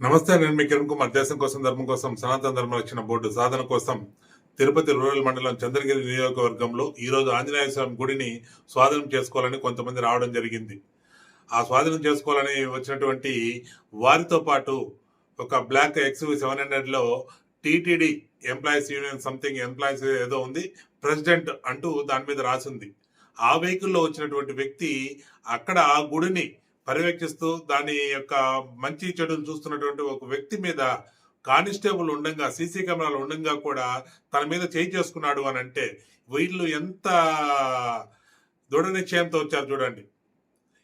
నమస్తే నేను మీ కిరణ్ కుమార్. దేశం కోసం ధర్మం కోసం సనాతన ధర్మ రక్షణ బోర్డు సాధన కోసం తిరుపతి రూరల్ మండలం చంద్రగిరి నియోజకవర్గంలో ఈరోజు ఆంజనేయ స్వామి గుడిని స్వాధీనం చేసుకోవాలని కొంతమంది రావడం జరిగింది. ఆ స్వాధీనం చేసుకోవాలని వచ్చినటువంటి వారితో పాటు ఒక బ్లాక్ ఎక్స్వి సెవెన్ హండ్రెడ్లో TTD employees union something employees ఏదో ఉంది ప్రెసిడెంట్ అంటూ దాని మీద రాసింది. ఆ వెహికల్లో వచ్చినటువంటి వ్యక్తి అక్కడ ఆ గుడిని పర్యవేక్షిస్తూ దాని యొక్క మంచి చెడును చూస్తున్నటువంటి ఒక వ్యక్తి మీద కానిస్టేబుల్ ఉండగా సీసీ కెమెరాలు ఉండగా కూడా తన మీద చేయి చేసుకున్నాడు అని అంటే వీళ్ళు ఎంత దృఢ నిశ్చయంతో వచ్చారు చూడండి.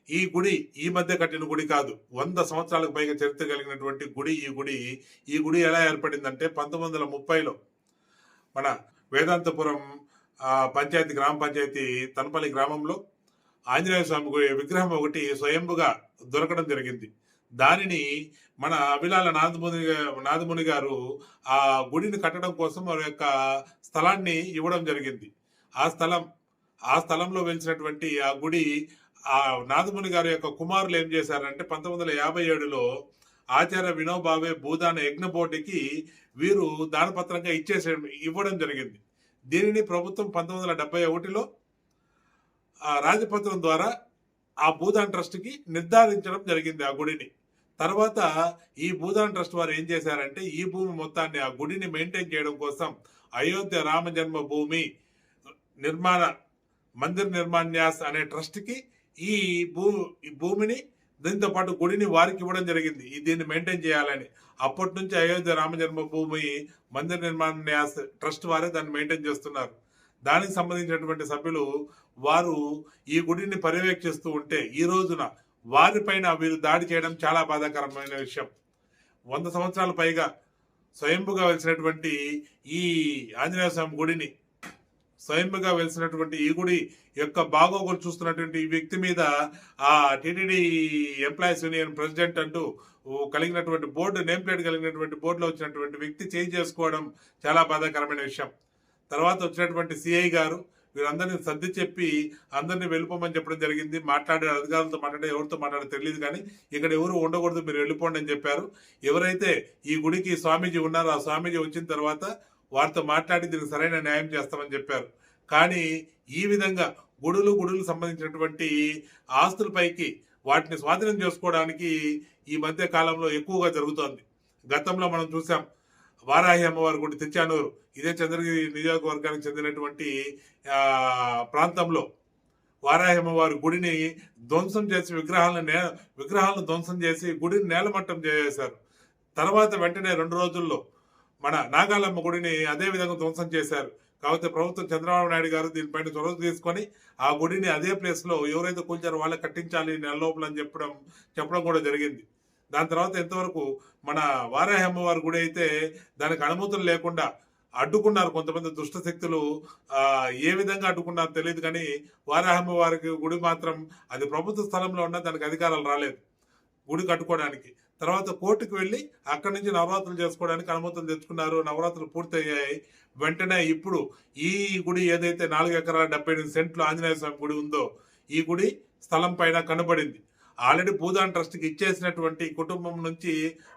ఈ గుడి ఈ మధ్య కట్టిన గుడి కాదు. వంద సంవత్సరాలకు పైగా చరిత్ర కలిగినటువంటి గుడి ఈ గుడి. ఈ గుడి ఎలా ఏర్పడిందంటే పంతొమ్మిది వందల ముప్పైలో మన వేదాంతపురం పంచాయతీ గ్రామ పంచాయతీ తనపల్లి గ్రామంలో ఆంజనేయ స్వామి విగ్రహం ఒకటి స్వయంభుగా దొరకడం జరిగింది. దానిని మన అభిలాల నాదముని నాదముని గారు ఆ గుడిని కట్టడం కోసం వారి యొక్క స్థలాన్ని ఇవ్వడం జరిగింది. ఆ స్థలం ఆ స్థలంలో వెలిసినటువంటి ఆ గుడి ఆ నాదముని గారి యొక్క కుమారులు ఏం చేశారంటే పంతొమ్మిది వందల యాభై ఏడులో ఆచార్య వినోబావే భూదాన యజ్ఞ బోర్డుకి వీరు దానపత్రంగా ఇచ్చేసే ఇవ్వడం జరిగింది. దీనిని ప్రభుత్వం పంతొమ్మిది వందల డెబ్బై ఒకటిలో రాజపత్రం ద్వారా ఆ భూదాన్ ట్రస్ట్కి నిర్ధారించడం జరిగింది ఆ గుడిని. తర్వాత ఈ భూదాన్ ట్రస్ట్ వారు ఏం చేశారంటే ఈ భూమి మొత్తాన్ని ఆ గుడిని మెయింటైన్ చేయడం కోసం అయోధ్య రామ జన్మ భూమి నిర్మాణ మందిర్ నిర్మాణ్యాస్ అనే ట్రస్ట్కి ఈ భూ ఈ భూమిని దీంతో పాటు గుడిని వారికి ఇవ్వడం జరిగింది. ఈ దీన్ని మెయింటైన్ చేయాలని. అప్పటి నుంచి అయోధ్య రామ జన్మభూమి మందిర్ నిర్మాణ్యాస్ ట్రస్ట్ వారే దాన్ని మెయింటైన్ చేస్తున్నారు. దానికి సంబంధించినటువంటి సభ్యులు వారు ఈ గుడిని పర్యవేక్షిస్తూ ఉంటే ఈ రోజున వారిపైన వీరు దాడి చేయడం చాలా బాధాకరమైన విషయం. వంద సంవత్సరాల పైగా స్వయంభుగా వెలిసినటువంటి ఈ ఆంజనేయ స్వామి గుడిని స్వయంభుగా వెలిసినటువంటి ఈ గుడి యొక్క బాగోగులు చూస్తున్నటువంటి ఈ వ్యక్తి మీద ఆ టీటీడీ ఎంప్లాయీస్ యూనియన్ ప్రెసిడెంట్ అంటూ కలిగినటువంటి బోర్డు నేమ్ ప్లేట్ కలిగినటువంటి బోర్డులో వచ్చినటువంటి వ్యక్తి చేంజ్ చేసుకోవడం చాలా బాధాకరమైన విషయం. తర్వాత వచ్చినటువంటి సిఐ గారు వీరందరినీ సర్ది చెప్పి అందరినీ వెళ్ళిపోమని చెప్పడం జరిగింది. మాట్లాడే అధికారులతో మాట్లాడే ఎవరితో మాట్లాడే తెలియదు కానీ ఇక్కడ ఎవరు ఉండకూడదు మీరు వెళ్ళిపోండి అని చెప్పారు. ఎవరైతే ఈ గుడికి స్వామీజీ ఉన్నారో ఆ స్వామీజీ వచ్చిన తర్వాత వారితో మాట్లాడి దీనికి సరైన న్యాయం చేస్తామని చెప్పారు. కానీ ఈ విధంగా గుడులు గుడులు సంబంధించినటువంటి ఆస్తులపైకి వాటిని స్వాధీనం చేసుకోవడానికి ఈ మధ్య కాలంలో ఎక్కువగా జరుగుతోంది. గతంలో మనం చూసాం వారాహి అమ్మవారి గుడి తెచ్చానూరు. ఇదే చంద్రగిరి నియోజకవర్గానికి చెందినటువంటి ప్రాంతంలో వారాహి అమ్మవారి గుడిని ధ్వంసం చేసి విగ్రహాలను నే విగ్రహాలను ధ్వంసం చేసి గుడిని నేలమట్టం చేశారు తర్వాత వెంటనే రెండు రోజుల్లో మన నాగాలమ్మ గుడిని అదే విధంగా ధ్వంసం చేశారు. కాకపోతే ప్రభుత్వం చంద్రబాబు నాయుడు గారు దీనిపైన చొరవ తీసుకొని ఆ గుడిని అదే ప్లేస్లో ఎవరైతే కూల్చారో వాళ్ళకి కట్టించాలి నెల లోపల అని చెప్పడం చెప్పడం కూడా జరిగింది. దాని తర్వాత ఎంతవరకు మన వారాహి అమ్మవారి గుడి అయితే దానికి అనుమతులు లేకుండా అడ్డుకున్నారు కొంతమంది దుష్ట శక్తులు ఏ విధంగా అడ్డుకున్నారో తెలియదు కానీ వారాహమ్మ వారికి గుడి మాత్రం అది ప్రభుత్వ స్థలంలో ఉన్న దానికి అధికారాలు రాలేదు గుడి కట్టుకోవడానికి. తర్వాత కోర్టుకు వెళ్ళి అక్కడి నుంచి నవరాత్రులు చేసుకోవడానికి అనుమతులు తెచ్చుకున్నారు. నవరాత్రులు పూర్తయ్యాయి. వెంటనే ఇప్పుడు ఈ గుడి ఏదైతే నాలుగు ఎకరాల డెబ్బై ఎనిమిది సెంట్లు ఆంజనేయ స్వామి గుడి ఉందో ఈ గుడి స్థలం పైన కనబడింది. ఆల్రెడీ భూదాన్ ట్రస్ట్కి ఇచ్చేసినటువంటి కుటుంబం నుంచి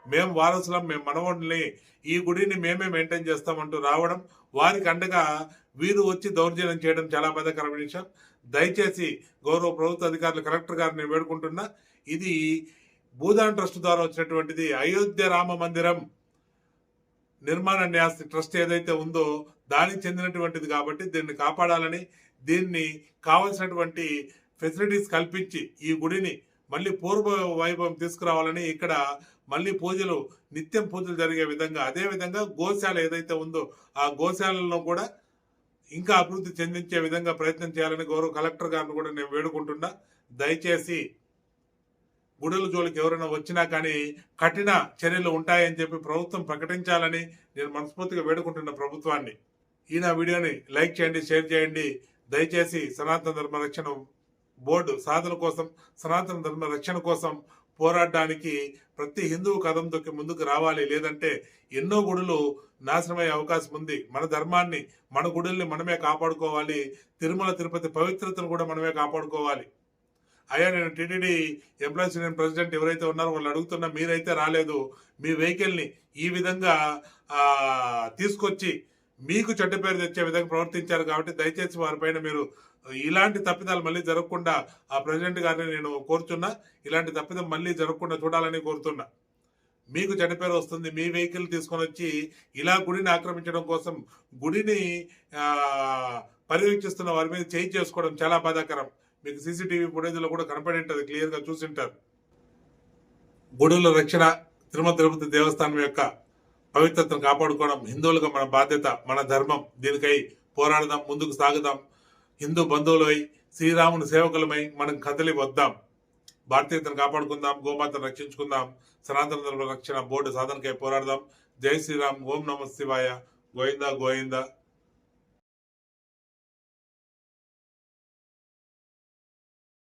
మేము వారసులం మేము మనవడిని ఈ గుడిని మేమే మెయింటైన్ చేస్తామంటూ రావడం వారికి అండగా వీరు వచ్చి దౌర్జన్యం చేయడం చాలా బాధాకరమైన విషయం. దయచేసి గౌరవ ప్రభుత్వ అధికారులు కలెక్టర్ గారిని వేడుకుంటున్నా ఇది భూదాన్ ట్రస్ట్ ద్వారా వచ్చినటువంటిది అయోధ్య రామ మందిరం నిర్మాణ న్యాస్ ట్రస్ట్ ఏదైతే ఉందో దానికి చెందినటువంటిది కాబట్టి దీన్ని కాపాడాలని దీన్ని కావలసినటువంటి ఫెసిలిటీస్ కల్పించి ఈ గుడిని మళ్ళీ పూర్వ వైభవం తీసుకురావాలని ఇక్కడ మళ్ళీ పూజలు నిత్యం పూజలు జరిగే విధంగా అదే విధంగా గోశాల ఏదైతే ఉందో ఆ గోశాలలో కూడా ఇంకా అభివృద్ధి చెందించే విధంగా ప్రయత్నం చేయాలని గౌరవ కలెక్టర్ గారిని కూడా నేను వేడుకుంటున్నా. దయచేసి గుడుల జోలికి ఎవరైనా వచ్చినా కానీ కఠిన చర్యలు ఉంటాయని చెప్పి ప్రభుత్వం ప్రకటించాలని నేను మనస్ఫూర్తిగా వేడుకుంటున్న ప్రభుత్వాన్ని. ఈ నా వీడియోని లైక్ చేయండి షేర్ చేయండి. దయచేసి సనాతన ధర్మ రక్షణ బోర్డు సాధన కోసం సనాతన ధర్మ రక్షణ కోసం పోరాడడానికి ప్రతి హిందువు కథం తొక్కి ముందుకు రావాలి. లేదంటే ఎన్నో గుడులు నాశనమయ్యే అవకాశం ఉంది. మన ధర్మాన్ని మన గుడుల్ని మనమే కాపాడుకోవాలి. తిరుమల తిరుపతి పవిత్రతను కూడా మనమే కాపాడుకోవాలి. అయ్యా నేను టీటీడీ ఎంప్లాయీస్ యూనియన్ ప్రెసిడెంట్ ఎవరైతే ఉన్నారో వాళ్ళు అడుగుతున్నా మీరైతే రాలేదు. మీ వెహికల్ని ఈ విధంగా తీసుకొచ్చి మీకు చెడ్డ పేరు తెచ్చే విధంగా ప్రవర్తించారు కాబట్టి దయచేసి వారిపైన మీరు ఇలాంటి తప్పిదాలు మళ్ళీ జరగకుండా ఆ ప్రెసిడెంట్ గారిని నేను కోరుతున్నా ఇలాంటి తప్పిదం మళ్ళీ జరగకుండా చూడాలని కోరుతున్నా. మీకు చెడ్డ పేరు వస్తుంది మీ వెహికల్ తీసుకొని వచ్చి ఇలా గుడిని ఆక్రమించడం కోసం గుడిని పర్యవేక్షిస్తున్న వారి మీద చేయి చేసుకోవడం చాలా బాధాకరం. మీకు సీసీటీవీ ఫుటేజ్లో కూడా కనపడి ఉంటుంది క్లియర్గా చూసింటారు గుడుల రక్షణ తిరుమల తిరుపతి దేవస్థానం యొక్క పవిత్రతను కాపాడుకోవడం హిందువులుగా మన బాధ్యత మన ధర్మం. దీనికై పోరాడదాం ముందుకు సాగుదాం. హిందూ బంధువులై శ్రీరాముని సేవకులమై మనం కదలి వద్దాం. భారతీయతను కాపాడుకుందాం గోమాతను రక్షించుకుందాం సనాతన ధర్మ రక్షణ బోర్డు సాధనకై పోరాడదాం. జై శ్రీరామ్ ఓం నమ శివాయ. గోవిందా గోవిందా.